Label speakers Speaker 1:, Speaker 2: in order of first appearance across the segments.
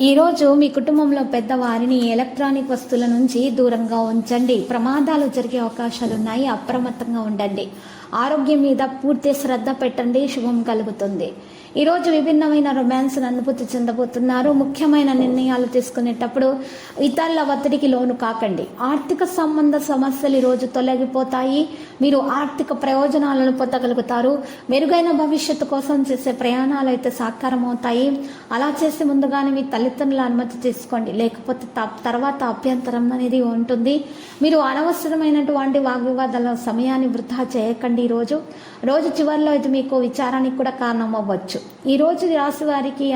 Speaker 1: ఈరోజు మీ కుటుంబంలో పెద్దవారిని ఎలక్ట్రానిక్ వస్తువుల నుంచి దూరంగా ఉంచండి. ప్రమాదాలు జరిగే అవకాశాలున్నాయి. అప్రమత్తంగా ఉండండి. ఆరోగ్యం మీద పూర్తి శ్రద్ధ పెట్టండి. శుభం కలుగుతుంది. ఈరోజు విభిన్నమైన రొమాన్స్ను అనుభూతి చెందబోతున్నారు. ముఖ్యమైన నిర్ణయాలు తీసుకునేటప్పుడు ఇతరుల ఒత్తిడికి లోను కాకండి. ఆర్థిక సంబంధ సమస్యలు ఈరోజు రోజు తొలగిపోతాయి. మీరు ఆర్థిక ప్రయోజనాలను పొందగలుగుతారు. మెరుగైన భవిష్యత్తు కోసం చేసే ప్రయాణాలు అయితే సాకారం అవుతాయి అలా చేసే ముందుగానే మీ తల్లిదండ్రుల అనుమతి తీసుకోండి. లేకపోతే త- తర్వాత అభ్యంతరం అనేది ఉంటుంది. మీరు అనవసరమైనటువంటి వాగ్వివాదాల సమయాన్ని వృధా చేయకండి ఈరోజు. రోజు రోజు చివరిలో ఇది మీకు విచారానికి కూడా కారణం ఈరోజు ఈ రోజు రాశి వారికి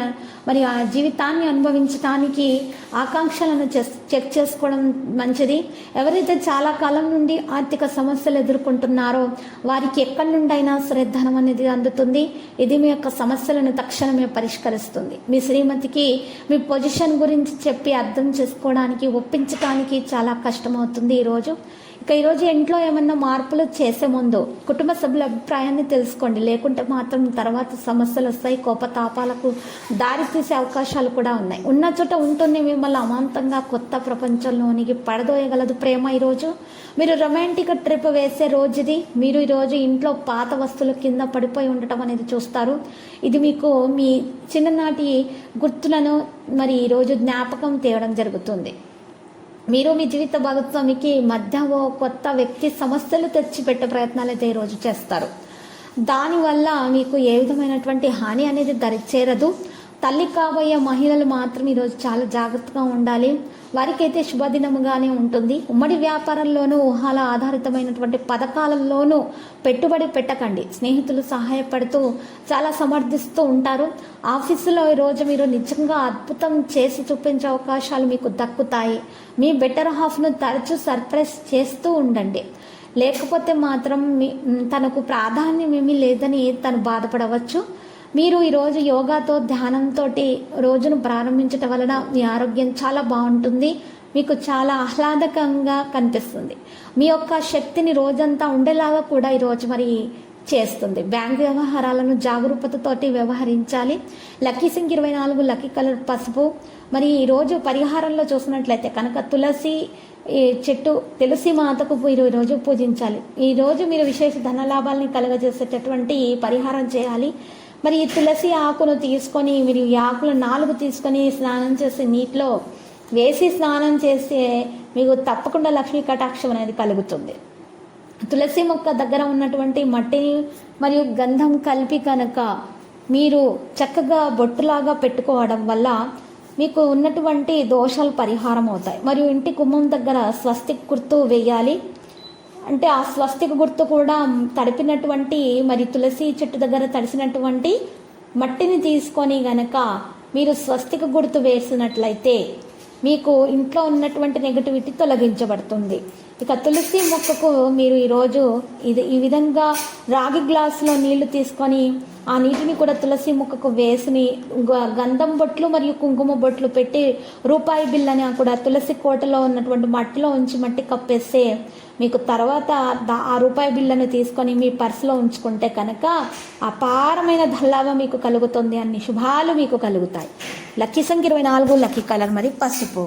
Speaker 1: మరి ఆ జీవితాన్ని అనుభవించడానికి ఆకాంక్షలను చెస్- చెక్ చేసుకోవడం మంచిది. ఎవరైతే చాలా కాలం నుండి ఆర్థిక సమస్యలు ఎదుర్కొంటున్నారో వారికి ఎక్కడి నుండైనా శ్రద్ధనం అనేది అందుతుంది. ఇది మీ యొక్క సమస్యలను తక్షణమే పరిష్కరిస్తుంది. మీ శ్రీమతికి మీ పొజిషన్ గురించి చెప్పి అర్థం చేసుకోవడానికి ఒప్పించడానికి చాలా కష్టమవుతుంది ఈరోజు ఇక ఈరోజు ఇంట్లో ఏమన్నా మార్పులు చేసే ముందు కుటుంబ సభ్యుల అభిప్రాయాన్ని తెలుసుకోండి. లేకుంటే మాత్రం తర్వాత సమస్యలు వస్తాయి కోపతాపాలకు దారి తీసే అవకాశాలు కూడా ఉన్నాయి. ఉన్న చోట ఉంటుంది మిమ్మల్ని అమాంతంగా కొత్త ప్రపంచంలోనికి పడదోయగలదు ప్రేమ ఈరోజు మీరు రొమాంటిక్ ట్రిప్ వేసే రోజుది. మీరు ఈరోజు ఇంట్లో పాత వస్తువుల కింద పడిపోయి ఉండటం అనేది చూస్తారు. ఇది మీకు మీ చిన్ననాటి గుర్తులను మరి ఈరోజు జ్ఞాపకం తేవడం జరుగుతుంది. మీరు మీ జీవిత భాగస్వామికి మధ్య ఓ కొత్త వ్యక్తి సమస్యలు తెచ్చిపెట్టే ప్రయత్నాలు అయితే ఈరోజు చేస్తారు. దానివల్ల మీకు ఏ విధమైనటువంటి హాని అనేది దరి చేరదు తల్లి కాబోయే మహిళలు మాత్రం ఈరోజు చాలా జాగ్రత్తగా ఉండాలి. వారికైతే శుభదినముగానే ఉంటుంది. ఉమ్మడి వ్యాపారంలోనూ ఊహాల ఆధారితమైనటువంటి పథకాలలోనూ పెట్టుబడి పెట్టకండి. స్నేహితులు సహాయపడుతూ చాలా సమర్థిస్తూ ఉంటారు. ఆఫీసులో ఈరోజు మీరు నిజంగా అద్భుతం చేసి చూపించే అవకాశాలు మీకు దక్కుతాయి. మీ బెటర్ హాఫ్ను తరచూ సర్ప్రైజ్ చేస్తూ ఉండండి. లేకపోతే మాత్రం మీ తనకు ప్రాధాన్యం ఏమీ లేదని తను బాధపడవచ్చు. మీరు ఈరోజు యోగాతో ధ్యానంతో రోజును ప్రారంభించటం వలన మీ ఆరోగ్యం చాలా బాగుంటుంది. మీకు చాలా ఆహ్లాదకంగా కనిపిస్తుంది. మీ యొక్క శక్తిని రోజంతా ఉండేలాగా కూడా ఈరోజు మరి చేస్తుంది. బ్యాంక్ వ్యవహారాలను జాగరూకతతోటి వ్యవహరించాలి. లక్కీ సింగ్ ఇరవై నాలుగు లక్కీ కలర్ పసుపు. మరి ఈరోజు పరిహారంలో చూసినట్లయితే కనుక తులసి ఈ చెట్టు తులసి మాతకు మీరు ఈరోజు పూజించాలి. ఈరోజు మీరు విశేష ధనలాభాలని కలుగజేసేటటువంటి పరిహారం చేయాలి. మరి ఈ తులసి ఆకును తీసుకొని మీరు ఈ ఆకులు నాలుగు తీసుకొని స్నానం చేసి నీటిలో వేసి స్నానం చేస్తే మీకు తప్పకుండా లక్ష్మీ కటాక్షం అనేది కలుగుతుంది. తులసి మొక్క దగ్గర ఉన్నటువంటి మట్టిని మరియు గంధం కలిపి కనుక మీరు చక్కగా బొట్టులాగా పెట్టుకోవడం వల్ల మీకు ఉన్నటువంటి దోషాలు పరిహారం అవుతాయి. మరియు ఇంటి గుమ్మం దగ్గర స్వస్తిక్ గుర్తు వేయాలి. అంటే ఆ స్వస్తిక గుర్తు కూడా తడిపినటువంటి మరి తులసి చెట్టు దగ్గర తడిసినటువంటి మట్టిని తీసుకొని గనక మీరు స్వస్తిక గుర్తు వేసినట్లయితే మీకు ఇంట్లో ఉన్నటువంటి నెగటివిటీ తొలగించబడుతుంది. ఇక తులసి మొక్కకు మీరు ఈరోజు ఇది ఈ విధంగా రాగి గ్లాసులో నీళ్ళు తీసుకొని ఆ నీటిని కూడా తులసి ముక్కకు వేసుని గ- గంధం బొట్లు మరియు కుంకుమ బొట్లు పెట్టి రూపాయి బిల్లని కూడా తులసి కోటలో ఉన్నటువంటి మట్టిలో ఉంచి మట్టి కప్పేస్తే మీకు తర్వాత ఆ రూపాయి బిల్లను తీసుకొని మీ పర్సులో ఉంచుకుంటే కనుక అపారమైన ధల్లాభ మీకు కలుగుతుంది అన్ని శుభాలు మీకు కలుగుతాయి. లక్కీ సంఖ్య ఇరవై నాలుగు లక్కీ కలర్ మరి పసుపు.